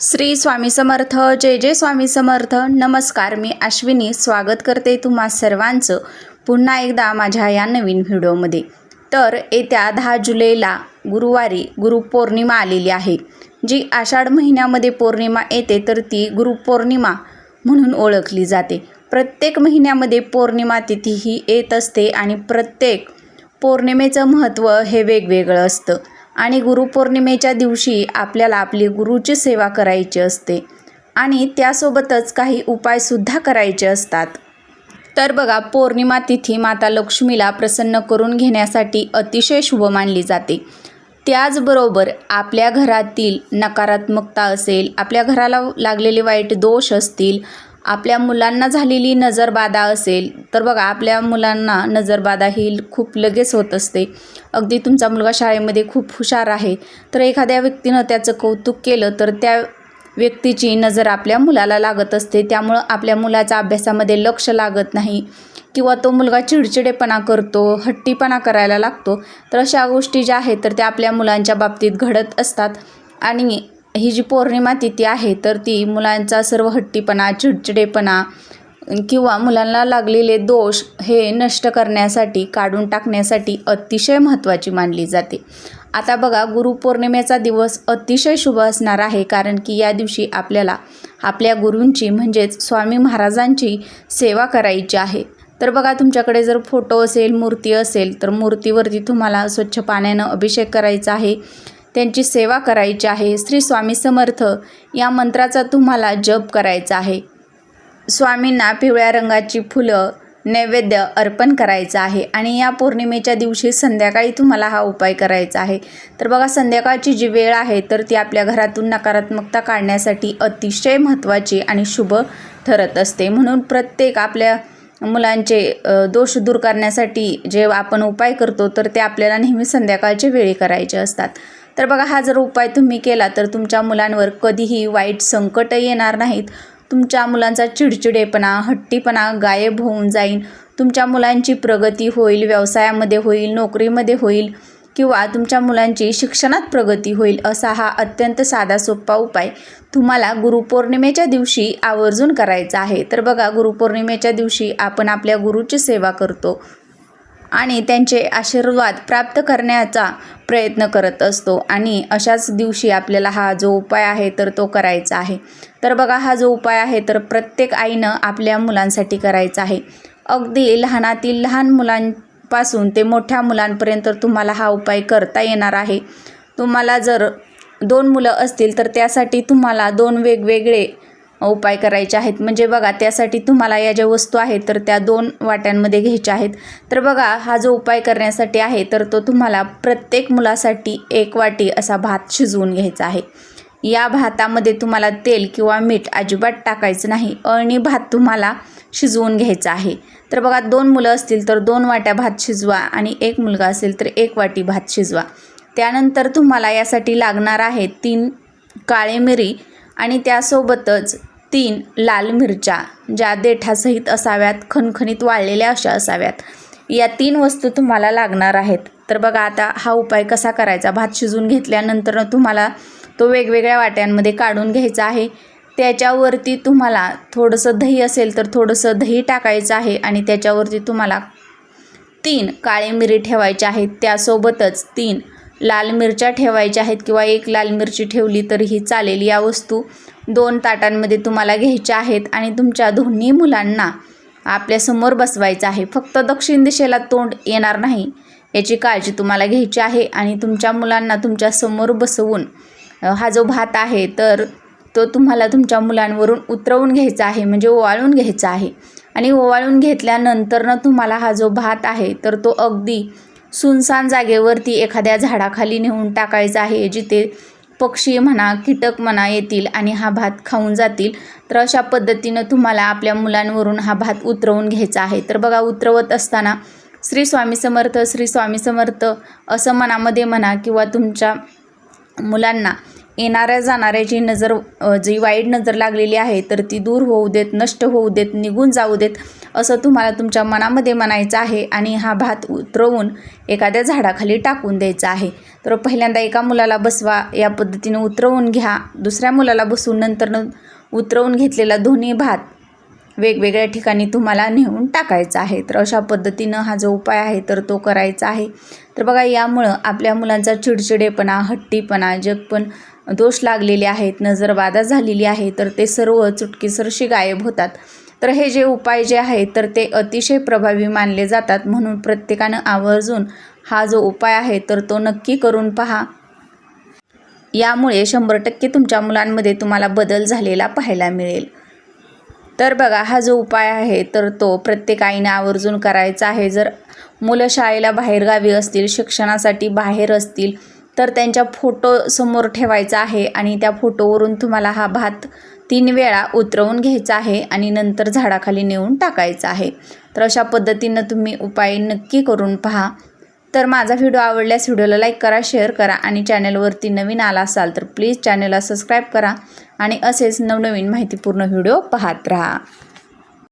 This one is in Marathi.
श्री स्वामी समर्थ जय जय स्वामी समर्थ. नमस्कार मी अश्विनी. स्वागत करते तुम्हा सर्वांचं पुन्हा एकदा माझ्या या नवीन व्हिडिओमध्ये. तर येत्या दहा जुलैला गुरुवारी गुरुपौर्णिमा आलेली आहे. जी आषाढ महिन्यामध्ये पौर्णिमा येते तर ती गुरुपौर्णिमा म्हणून ओळखली जाते. प्रत्येक महिन्यामध्ये पौर्णिमा तिथी ही येत असते आणि प्रत्येक पौर्णिमेचं महत्त्व हे वेगवेगळं असतं. आणि गुरुपौर्णिमेच्या दिवशी आपल्याला आपली गुरुची सेवा करायची असते. आणि त्यासोबतच काही उपायसुद्धा करायचे असतात. तर बघा पौर्णिमा तिथी माता लक्ष्मीला प्रसन्न करून घेण्यासाठी अतिशय शुभ मानली जाते. त्याचबरोबर आपल्या घरातील नकारात्मकता असेल आपल्या घराला लागलेले वाईट दोष असतील आपल्या मुलांना झालेली नजरबाधा असेल तर बघा आपल्या मुलांना नजरबाधा ही खूप लगेच होत असते. अगदी तुमचा मुलगा शाळेमध्ये खूप हुशार आहे तर एखाद्या व्यक्तीनं त्याचं कौतुक केलं तर त्या व्यक्तीची नजर आपल्या मुलाला लागत असते. त्यामुळं आपल्या मुलाचा अभ्यासामध्ये लक्ष लागत नाही किंवा तो मुलगा चिडचिडेपणा करतो हट्टीपणा करायला लागतो. तर अशा गोष्टी ज्या आहेत तर त्या आपल्या मुलांच्या बाबतीत घडत असतात. आणि ही जी पौर्णिमा तिथी आहे तर ती मुलांचा सर्व हट्टीपणा चिडचिडेपणा किंवा मुलांना लागलेले दोष हे नष्ट करण्यासाठी काढून टाकण्यासाठी अतिशय महत्त्वाची मानली जाते. आता बघा गुरुपौर्णिमेचा दिवस अतिशय शुभ असणार आहे कारण की या दिवशी आपल्याला आपल्या गुरूंची म्हणजेच स्वामी महाराजांची सेवा करायची आहे. तर बघा तुमच्याकडे जर फोटो असेल मूर्ती असेल तर मूर्तीवरती तुम्हाला स्वच्छ पाण्यानं अभिषेक करायचा आहे. त्यांची सेवा करायची आहे. श्री स्वामी समर्थ या मंत्राचा तुम्हाला जप करायचा आहे. स्वामींना पिवळ्या रंगाची फुलं नैवेद्य अर्पण करायचं आहे आणि या पौर्णिमेच्या दिवशी संध्याकाळी तुम्हाला हा उपाय करायचा आहे. तर बघा संध्याकाळची जी वेळ आहे तर ती आपल्या घरातून नकारात्मकता काढण्यासाठी अतिशय महत्त्वाची आणि शुभ ठरत असते. म्हणून प्रत्येक आपल्या मुलांचे दोष दूर करण्यासाठी जे आपण उपाय करतो तर ते आपल्याला नेहमी संध्याकाळच्या वेळी करायचे असतात. तर बघा हा जर उपाय तुम्ही केला तर तुमच्या मुलांवर कधीही वाईट संकट येणार नाहीत. तुमच्या मुलांचा चिडचिडेपणा हट्टीपणा गायब होऊन जाईल तुमच्या मुलांची प्रगती होईल व्यवसायामध्ये होईल नोकरीमध्ये होईल किंवा तुमच्या मुलांची शिक्षणात प्रगती होईल असा हा अत्यंत साधा सोपा उपाय तुम्हाला गुरुपौर्णिमेच्या दिवशी आवर्जून करायचा आहे. तर बघा गुरुपौर्णिमेच्या दिवशी आपण आपल्या गुरुची सेवा करतो. आणि त्यांचे आशीर्वाद प्राप्त करण्याचा प्रयत्न करत असतो. आणि अशाच दिवशी आपल्याला हा जो उपाय आहे तर तो करायचा आहे. तर बघा हा जो उपाय आहे तर प्रत्येक आईनं आपल्या मुलांसाठी करायचा आहे. अगदी लहानातील लहान मुलांपासून ते मोठ्या मुलांपर्यंत तुम्हाला हा उपाय करता येणार आहे. तुम्हाला जर दोन मुलं असतील तर त्यासाठी तुम्हाला दोन वेगवेगळे उपाय करायचे आहेत. म्हणजे बघा त्यासाठी तुम्हाला या ज्या वस्तू आहेत तर त्या दोन वाट्यांमध्ये घ्यायच्या आहेत. तर बघा हा जो उपाय करण्यासाठी आहे तर तो तुम्हाला प्रत्येक मुलासाठी एक वाटी असा भात शिजवून घ्यायचा आहे. या भातामध्ये तुम्हाला तेल किंवा मीठ अजिबात टाकायचं नाही. अळणी भात तुम्हाला शिजवून घ्यायचा आहे. तर बघा दोन मुलं असतील तर दोन वाट्या भात शिजवा आणि एक मुलगा असेल तर एक वाटी भात शिजवा. त्यानंतर तुम्हाला यासाठी लागणार आहे तीन काळे मिरी आणि त्यासोबतच तीन लाल मिरच्या ज्या देठासहित असाव्यात खणखणीत वाळलेल्या अशा असाव्यात. या तीन वस्तू तुम्हाला लागणार आहेत. तर बघा आता हा उपाय कसा करायचा? भात शिजून घेतल्यानंतर तुम्हाला तो वेगवेगळ्या वाट्यांमध्ये काढून घ्यायचा आहे. त्याच्यावरती तुम्हाला थोडंसं दही असेल तर थोडंसं दही टाकायचं आहे आणि त्याच्यावरती तुम्हाला तीन काळे मिरी ठेवायचे आहेत त्यासोबतच तीन लाल मिरच्या ठेवायच्या आहेत किंवा एक लाल मिरची ठेवली तरीही चालेल. या वस्तू दोन ताटांमध्ये तुम्हाला घ्यायच्या आहेत आणि तुमच्या दोन्ही मुलांना आपल्यासमोर बसवायचं आहे. फक्त दक्षिण दिशेला तोंड येणार नाही याची काळजी तुम्हाला घ्यायची आहे आणि तुमच्या मुलांना तुमच्यासमोर बसवून हा जो भात आहे तर तो तुम्हाला तुमच्या मुलांवरून उतरवून घ्यायचा आहे म्हणजे ओवाळून घ्यायचा आहे. आणि ओवाळून घेतल्यानंतरनं तुम्हाला हा जो भात आहे तर तो अगदी सुनसान जागेवरती एखाद्या झाडाखाली नेऊन टाकायचा आहे जिथे पक्षी म्हणा कीटक म्हणा येतील आणि हा भात खाऊन जातील तर अशा पद्धतीनं तुम्हाला आपल्या मुलांवरून हा भात उतरवून घ्यायचा आहे. तर बघा उतरवत असताना श्री स्वामी समर्थ श्री स्वामी समर्थ असं मनामध्ये म्हणा किंवा तुमच्या मुलांना येणाऱ्या जाणाऱ्याची नजर जी वाईट नजर लागलेली आहे तर ती दूर होऊ देत नष्ट होऊ देत निघून जाऊ देत असं तुम्हाला तुमच्या मनामध्ये म्हणायचं आहे आणि हा भात उतरवून एखाद्या झाडाखाली टाकून द्यायचा आहे. तर पहिल्यांदा एका मुलाला बसवा या पद्धतीने उतरवून घ्या. दुसऱ्या मुलाला बसवून नंतर उतरवून घेतलेला दोन्ही भात वेगवेगळ्या ठिकाणी तुम्हाला नेऊन टाकायचा आहे. तर अशा पद्धतीनं हा जो उपाय आहे तर तो करायचा आहे. तर बघा यामुळं आपल्या मुलांचा चिडचिडेपणा हट्टीपणा जगपण दोष लागलेले आहेत नजरबाधा झालेली आहे तर ते सर्व चुटकीसरशी गायब होतात. तर हे जे उपाय जे आहेत तर ते अतिशय प्रभावी मानले जातात. म्हणून प्रत्येकानं आवर्जून हा जो उपाय आहे तर तो नक्की करून पहा. यामुळे शंभर टक्के तुमच्या मुलांमध्ये तुम्हाला बदल झालेला पाहायला मिळेल. तर बघा हा जो उपाय आहे तर तो प्रत्येक आईने आवर्जून करायचा आहे. जर मुलं शाळेला बाहेरगावी असतील शिक्षणासाठी बाहेर असतील तर त्यांच्या फोटो समोर ठेवायचा आहे आणि त्या फोटोवरून तुम्हाला हा भात तीन वेळा उतरवून घ्यायचा आहे आणि नंतर झाडाखाली नेऊन टाकायचा आहे. तर अशा पद्धतीनं तुम्ही उपाय नक्की करून पहा. तर माझा व्हिडिओ आवडल्यास व्हिडिओला लाईक करा शेअर करा आणि चॅनलवरती नवीन आला असाल तर प्लीज चॅनलला सबस्क्राईब करा आणि असेच नवनवीन माहितीपूर्ण व्हिडिओ पाहत राहा.